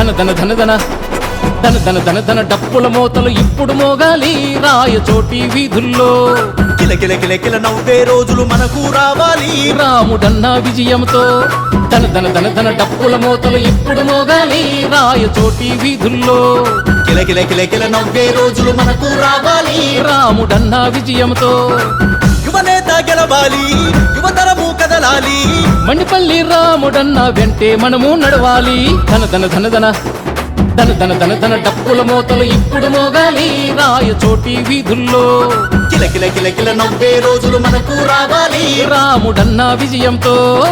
ధన ధన ధన ధన. ధన ధన ధన ధన డప్పుల మోతలు ఇప్పుడు మోగాలి రాయ చోటి వీధుల్లో. కిల కిల కిల కిల నవ్వే రోజులు మనకు రావాలి. రాముడన్న విజయంతో ధన ధన ధన ధన డప్పుల మోతలు ఇప్పుడు మోగాలి రాయ చోటి వీధుల్లో. కిల కిల కిల కిల నవ్వే రోజులు మనకు రావాలి. రాముడన్న విజయంతో యువనేత గెలవాలి యువతరము కదలాలి. మణిపల్లి రాముడన్న వెంటే మనము నడవాలి. ధన ధన ధన ధన. ధన ధన ధన ధన డప్పుల మోతలు ఇప్పుడు మోగాలి. రాయ చోటి వీధుల్లో. కిల కిల కిల కిల నవ్వే రోజులు మనకు రావాలి. రాముడన్న విజయంతో.